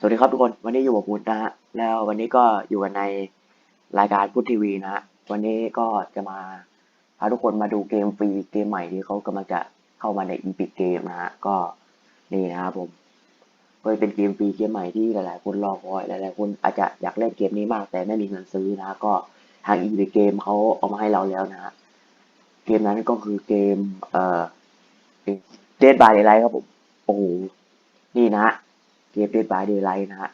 สวัสดีครับทุกคนวันนี้อยู่กับพุทธนะฮะแล้ววันนี้ก็อยู่กันในรายการพุทธทีวีนะฮะวันนี้ก็จะมาพาทุกคนมาดูเกมฟรีเกมใหม่ที่เขากำลังจะเข้ามาในอีพิกเกมนะฮะก็นี่นะครับผมก็เป็นเกมฟรีเกมใหม่ที่หลายๆ คนรอคอยหลายๆคนอาจจะอยากเล่นเกมนี้มาก แต่ไม่มีเงินซื้อนะฮะก็ทางอีพิกเกมเขาเอามาให้เราแล้วนะฮะเกมนั้นก็คือเกมเอ่อเดดบายเดไลท์ครับผมโอ้โหนี่นะ เกมเดดบายเดไลท์นะฮะ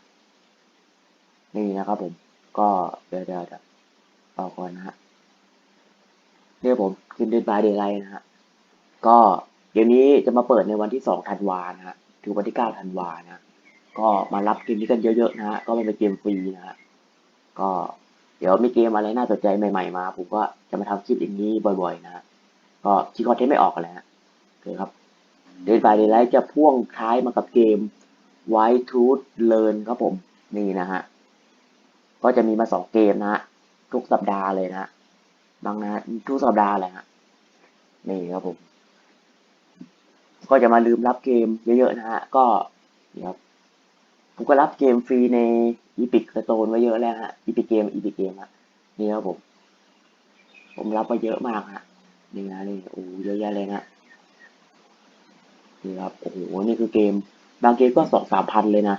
นี่นะครับผม ก็เดี๋ยวเดี๋ยวเดี๋ยวต่อก่อนนะฮะเนี่ยผมเกมเดดบายเดไลท์นะฮะ ก็เกมนี้จะมาเปิดในวันที่สองธันวานะฮะ ถึงวันที่เก้าธันวานะ ก็มารับเกมนี้กันเยอะๆนะฮะ ก็มันเป็นเกมฟรีนะฮะ ก็เดี๋ยวมีเกมอะไรน่าสนใจใหม่ๆมา ผมก็จะมาทำคลิปอย่างนี้บ่อยๆนะฮะ ก็คิดคอนเทนต์ไม่ออกกันแล้วฮะโอเคครับ Dead by Daylight จะพ่วงท้ายมากับเกม White Tooth Learn ครับผม นี่นะฮะ ก็จะมีมาสองเกมนะฮะ ทุกสัปดาห์เลยนะฮะบางนะทุกสัปดาห์เลยฮะ นี่ครับผม ก็จะมาลืมรับเกมเยอะๆนะฮะ ก็เดี๋ยวผมก็รับเกมฟรีใน Epic Store ไว้เยอะแล้วฮะ Epic Game Epic Game อะนี่ครับผม ผมรับมาเยอะมากฮะนี่นะนี่โอ้เยอะแยะเลยนะนี่ครับโอ้โหนี่คือเกม บางเกมก็สองสามพันเลยนะ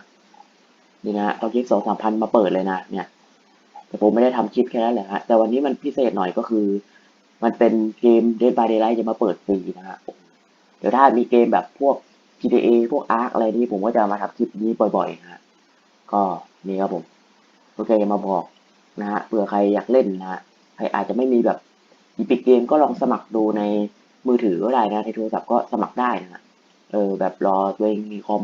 นี่นะบางเกมสองสามพันมาเปิดเลยนะเนี่ยแต่ผมไม่ได้ทำคลิปแค่นั้นแหละฮะแต่วันนี้มันพิเศษหน่อยก็คือ มันเป็นเกม Dead by Daylight จะมาเปิดฟรีนะฮะเดี๋ยวถ้ามีเกมแบบพวก GTA พวก Ark อะไรนี่ผมก็จะมาทำคลิปนี้บ่อยๆนะฮะก็นี่ครับผมโอเคมาบอกนะฮะเผื่อใครอยากเล่นนะฮะใครอาจจะไม่มีแบบอีพิกเกมก็ลองสมัครดูในมือถือก็ได้นะในโทรศัพท์ก็สมัครได้นะฮะ เออแบบรอตัวเองมีคอม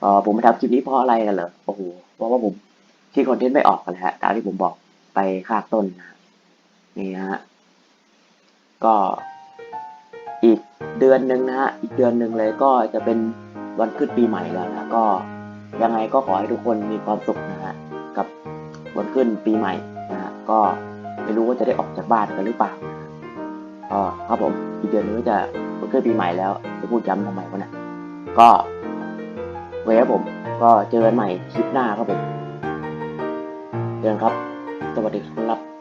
เออผมมาทำคลิปนี้เพราะอะไรกันเหรอโอ้โหเพราะว่าผมคิดคอนเทนต์ไม่ออกกันและฮะตามที่ผมบอกไปข้างต้นนะนี่ฮะก็อีกเดือนหนึ่งนะฮะอีกเดือนหนึ่งเลยก็จะเป็นวันขึ้นปีใหม่แล้วนะก็ยังไงก็ขอให้ทุกคนมีความสุขนะฮะกับ วันขึ้นปีใหม่นะฮะก็ไม่รู้ว่าจะได้ออกจากบ้านกันหรือเปล่าก็ครับผมอีกเดือนนึงก็จะวันขึ้นปีใหม่แล้วจะพูดย้ำทำไมวะเนะก็ไว้ครับผม ก็เจอกันใหม่คลิปหน้าครับผมเจอกันครับ สวัสดีครับ